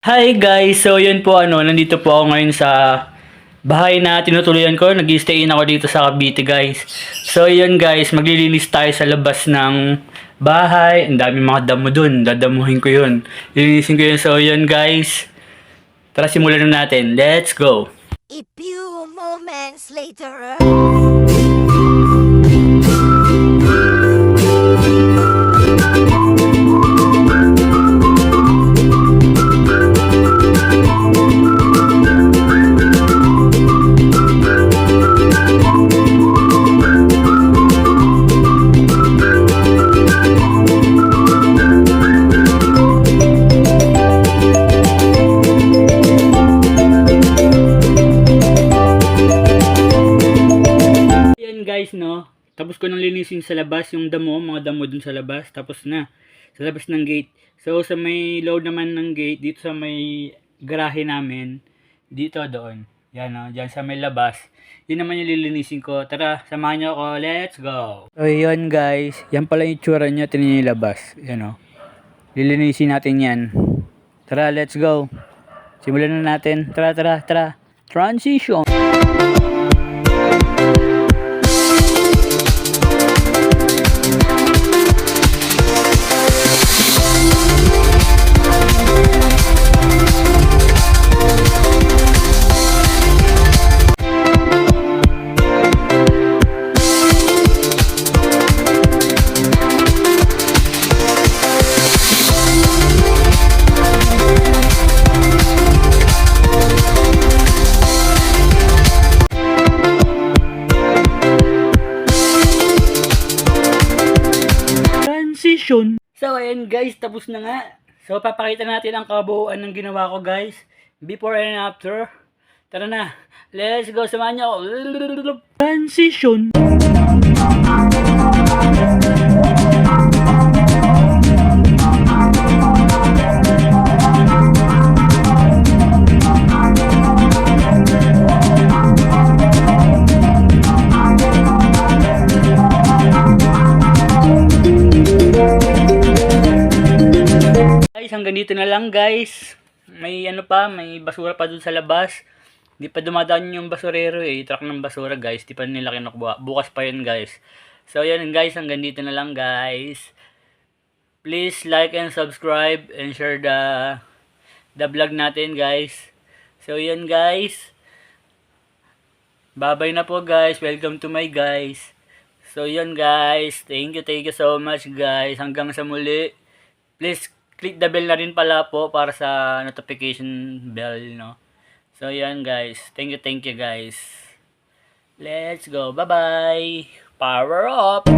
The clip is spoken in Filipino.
Hi guys! So yun po ano, nandito po ako ngayon sa bahay na tinutuluyan ko. nag stay in ako dito sa Cavite guys. So yun guys, maglilinis tayo sa labas ng bahay. Ang dami mga damo dun. Dadamuhin ko yun. Lilinisin ko yun. So yun guys. Tara simulan na natin. Let's go! A few moments later. Guys, no. Tapos ko nang linisin sa labas yung damo, mga damo dun sa labas. Tapos na. Sa labas ng gate. So sa may load naman ng gate, dito sa may garahe namin, dito doon. Yan no, dyan sa may labas. Yun naman yung lilinisin ko. Tara, samahan niyo ako. Let's go! So yun guys, yan pala yung itsura niya, tinan yung labas. Yan no. Lilinisin natin yan. Tara, let's go. Simulan na natin. Tara, tara, tara. Transition! Transition. So, ayan guys, tapos na nga. So, papakita natin ang kabuuan ng ginawa ko guys. Before and after. Tara na. Let's go. Samahan niyo ako. Transition. Guys, hanggang dito na lang guys. May ano pa, may basura pa dun sa labas. Di pa dumadaan yung basurero eh. Truck ng basura guys. Di pa nila kinukuha. Bukas pa yun guys. So yan guys, hanggang dito na lang guys. Please like and subscribe and share the the vlog natin guys. So yan guys. Babay na po guys. Welcome to my guys. So yun guys. Thank you, thank you so much guys. Hanggang sa muli. Please click the bell na rin pala po para sa notification bell, no? So, yan guys. Thank you, thank you guys. Let's go. Bye-bye. Power up!